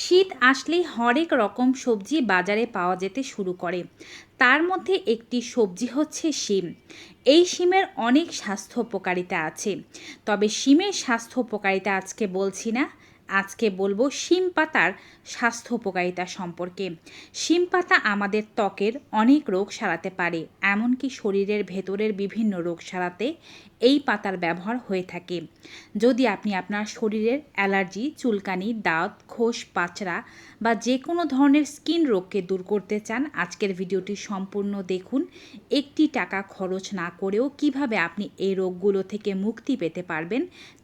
শীত আসলেই হরেক রকম সবজি বাজারে পাওয়া যেতে শুরু করে। তার মধ্যে একটি সবজি হচ্ছে শিম। এই শিমের অনেক স্বাস্থ্য উপকারিতা আছে। তবে শিমের স্বাস্থ্য উপকারিতা আজকে বলছি না। আজকে বলব শিম পাতার স্বাস্থ্য উপকারিতা সম্পর্কে। শিম পাতা আমাদের ত্বকের অনেক রোগ সারাতে পারে। এমনকি শরীরের ভেতরের বিভিন্ন রোগ সারাতে এই পাতার ব্যবহার হয়ে থাকে। যদি আপনি আপনার শরীরের অ্যালার্জি, চুলকানি, দাঁত, খোস, পাচড়া বা যে কোনো ধরনের স্কিন রোগকে দূর করতে চান, আজকের ভিডিওটি সম্পূর্ণ দেখুন। একটি টাকা খরচ না করেও কীভাবে আপনি এই রোগগুলো থেকে মুক্তি পেতে পারবেন,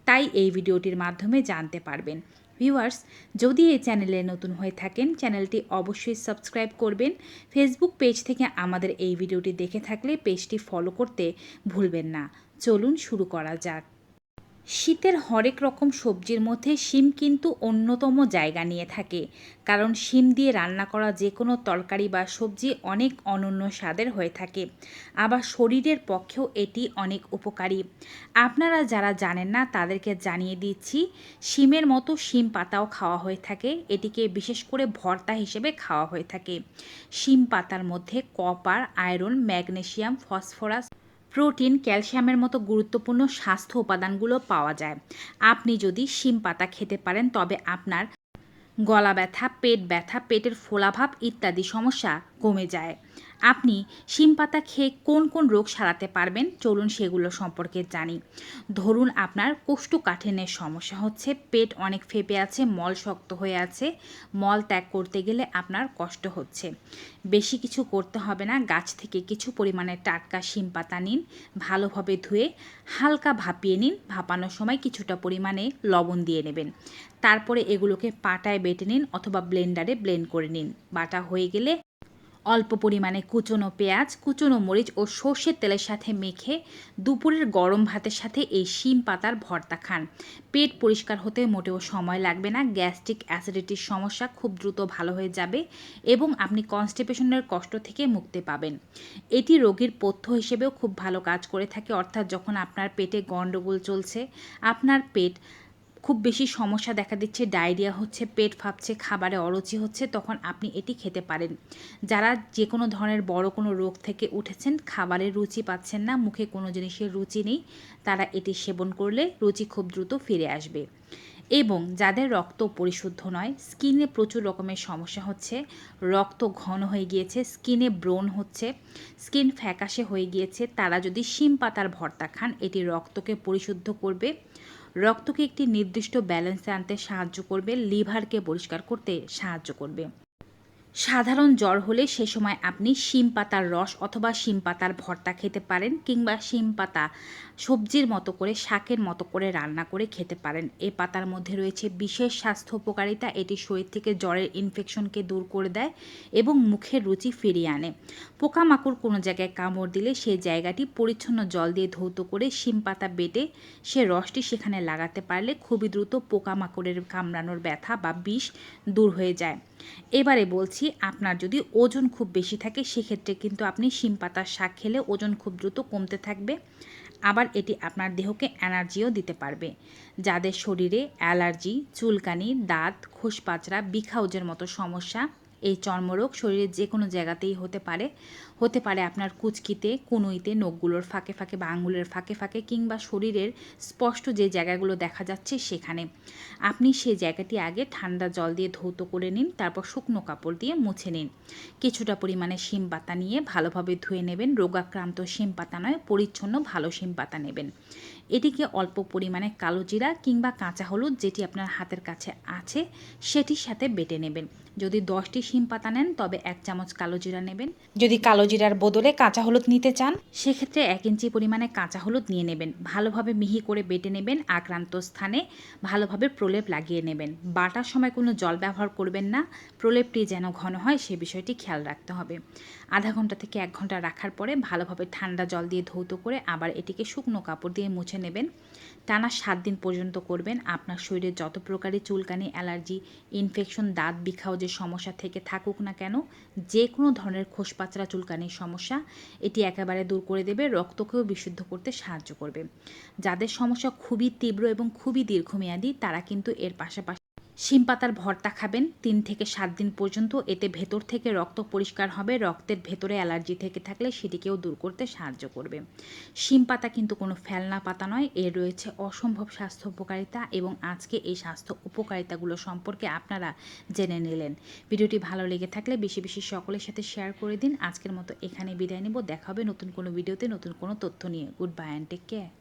তাই এই ভিডিওটির মাধ্যমে জানতে পারবেন। ভিউয়ার্স যদি এই চ্যানেলে নতুন হয়ে থাকেন চ্যানেলটি অবশ্যই সাবস্ক্রাইব করবেন। ফেসবুক পেজ থেকে আমাদের এই ভিডিওটি দেখে থাকলে পেজটি ফলো করতে ভুলবেন না। চলুন শুরু করা যাক। শীতের হরেক রকম সবজির মধ্যে শিম কিন্তু অন্যতম জায়গা নিয়ে থাকে। কারণ শিম দিয়ে রান্না করা যে কোনো তরকারি বা সবজি অনেক অনন্য স্বাদের হয়ে থাকে। আবার শরীরের পক্ষেও এটি অনেক উপকারী। আপনারা যারা জানেন না, তাদেরকে জানিয়ে দিচ্ছি, শিমের মতো শিম পাতাও খাওয়া হয়ে থাকে। এটিকে বিশেষ করে ভর্তা হিসেবে খাওয়া হয়ে থাকে। শিম পাতার মধ্যে copper, iron magnesium phosphorus protein, ক্যালসিয়ামের মতো গুরুত্বপূর্ণ স্বাস্থ্য উপাদানগুলো পাওয়া যায়। আপনি যদি শিম পাতা খেতে পারেন, তবে আপনার গলা ব্যথা পেট ব্যথা, পেটের ফোলাভাব ইত্যাদি সমস্যা কমে যায়। আপনি শিম পাতা খেয়ে কোন কোন রোগ সারাতে পারবেন? চলুন সেগুলো সম্পর্কে জানি। ধরুন আপনার কোষ্ঠকাঠিন্যের সমস্যা হচ্ছে, পেট অনেক ফেপে আছে, মল শক্ত হয়ে আছে, মল ত্যাগ করতে গেলে আপনার কষ্ট হচ্ছে। বেশি কিছু করতে হবে না, গাছ থেকে কিছু পরিমাণে টাটকা শিম পাতা নিন, ভালোভাবে ধুয়ে হালকা ভাপিয়ে নিন, ভাপানোর সময় কিছুটা পরিমাণে লবণ দিয়ে নেবেন। তারপরে এগুলোকে পাটায় বেটে নিন অথবা ব্লেন্ডারে ব্লেন্ড করে নিন। বাটা হয়ে গেলে অল্প পরিমাণে কুচনো পেঁয়াজ, কুচনো মরিচ ও সর্ষের তেলের সাথে মেখে দুপুরের গরম ভাতের সাথে এই শিম পাতার ভর্তা খান। পেট পরিষ্কার হতে মোটেও সময় লাগবে না। গ্যাস্ট্রিক অ্যাসিডিটির সমস্যা খুব দ্রুত ভালো হয়ে যাবে এবং আপনি কনস্টিপেশনের কষ্ট থেকে মুক্তি পাবেন। এটি রোগীর পথ্য হিসেবেও খুব ভালো কাজ করে থাকে। অর্থাৎ যখন আপনার পেটে গণ্ডগোল চলছে, আপনার পেট খুব বেশি সমস্যা দেখা দিচ্ছে, ডায়রিয়া হচ্ছে, পেট ফাঁপছে, খাবারে অরুচি হচ্ছে, তখন আপনি এটি খেতে পারেন। যারা যে কোনো ধরনের বড় কোনো রোগ থেকে উঠেছেন খাবারের রুচি পাচ্ছেন না, মুখে কোনো জিনিসের রুচি নেই, তারা এটি সেবন করলে রুচি খুব দ্রুত ফিরে আসবে। এবং যাদের রক্ত পরিশুদ্ধ নয়, স্কিনে প্রচুর রকমের সমস্যা হচ্ছে, রক্ত ঘন হয়ে গিয়েছে, স্কিনে ব্রণ হচ্ছে, স্কিন ফ্যাকাশে হয়ে গিয়েছে, তারা যদি শিম পাতার ভর্তা খান, এটি রক্তকে পরিশুদ্ধ করবে। রক্তকে একটি নির্দিষ্ট ব্যালেন্সে আনতে সাহায্য করবে লিভারকে পরিষ্কার করতে সাহায্য করবে। সাধারণ জ্বর হলে সে সময় আপনি শিম পাতার রস অথবা শিম পাতার ভর্তা খেতে পারেন কিংবা শিম পাতা সবজির মতো করে, শাকের মতো করে রান্না করে খেতে পারেন। এই পাতার মধ্যে রয়েছে বিশেষ স্বাস্থ্য উপকারিতা। এটি শরীর থেকে জ্বরের ইনফেকশনকে দূর করে দেয় এবং মুখের রুচি ফিরিয়ে আনে। পোকামাকড় কোনো জায়গায় কামড় দিলে সেই জায়গাটি পরিচ্ছন্ন জল দিয়ে ধৌত করে শিম পাতা বেটে সে রসটি সেখানে লাগাতে পারলে খুবই দ্রুত পোকামাকড়ের কামড়ানোর ব্যথা বা বিষ দূর হয়ে যায়। এবারে বলছি আপনার যদি ওজন খুব বেশি থাকে, সেক্ষেত্রে কিন্তু আপনি শিম পাতার শাক খেলে ওজন খুব দ্রুত কমতে থাকবে। আবার এটি আপনার দেহকে এনার্জিও দিতে পারবে। যাদের শরীরে অ্যালার্জি, চুলকানি, দাঁত, খোসপাচড়া, বিখাউজের মতো সমস্যা, এই চর্মরোগ শরীরের যে কোনো জায়গাতেই হতে পারে। হতে পারে আপনার কুচকিতে, কুনুইতে, নখগুলোর ফাঁকে ফাঁকে বা আঙুলের ফাঁকে ফাঁকে কিংবা শরীরের স্পষ্ট যে জায়গাগুলো দেখা যাচ্ছে সেখানে। আপনি সেই জায়গাটি আগে ঠান্ডা জল দিয়ে ধৌত করে নিন, তারপর শুকনো কাপড় দিয়ে মুছে নিন। কিছুটা পরিমাণে শিম পাতা নিয়ে ভালোভাবে ধুয়ে নেবেন। রোগাক্রান্ত শিম পাতা নয়, পরিচ্ছন্ন ভালো শিম পাতা নেবেন। এটিকে অল্প পরিমাণে কালো জিরা কিংবা কাঁচা হলুদ যেটি আপনার হাতের কাছে আছে, সেটির সাথে বেটে নেবেন। যদি দশটি শিম পাতা নেন, তবে এক চামচ কালো জিরা নেবেন। যদি কালো জিরার বদলে কাঁচা হলুদ নিতে চান? সেক্ষেত্রে এক ইঞ্চি পরিমাণে কাঁচা হলুদ নিয়ে নেবেন। ভালোভাবে মিহি করে বেটে নেবেন আক্রান্ত স্থানে। ভালোভাবে প্রলেপ লাগিয়ে নেবেন। বাটার সময় কোনো জল ব্যবহার করবেন না। প্রলেপটি যেন ঘন হয়, সে বিষয়টি খেয়াল রাখতে হবে। আধা ঘণ্টা থেকে এক ঘণ্টা রাখার পরে ভালোভাবে ঠান্ডা জল দিয়ে ধৌত করে আবার এটিকে শুকনো কাপড় দিয়ে মুছে নেবেন। টানা সাত দিন পর্যন্ত করবেন। আপনার শরীরে যত প্রকারের চুলকানি, অ্যালার্জি, ইনফেকশন, দাঁত বিখাও যে সমস্যা থেকে থাকুক না কেন, যে কোনো ধরনের খোসপাচড়া চুলকানির সমস্যা, এটি একেবারে দূর করে দেবে, রক্তকেও বিশুদ্ধ করতে সাহায্য করবে। যাদের সমস্যা খুবই তীব্র এবং খুবই দীর্ঘমেয়াদী, তারা কিন্তু এর পাশাপাশি শিম পাতার ভর্তা খাবেন তিন থেকে সাত দিন পর্যন্ত। এতে ভেতর থেকে রক্ত পরিষ্কার হবে। রক্তের ভেতরে অ্যালার্জি থেকে থাকলে সেটিকেও দূর করতে সাহায্য করবে। শিম পাতা কিন্তু কোনো ফেলনা পাতা নয়। এর রয়েছে অসম্ভব স্বাস্থ্য উপকারিতা এবং আজকে এই স্বাস্থ্য উপকারিতাগুলো সম্পর্কে আপনারা জেনে নিলেন। ভিডিওটি ভালো লেগে থাকলে বেশি বেশি সকলের সাথে শেয়ার করে দিন। আজকের মতো এখানে বিদায় নেব। দেখা হবে নতুন কোনো ভিডিওতে নতুন কোনো তথ্য নিয়ে। Goodbye and take care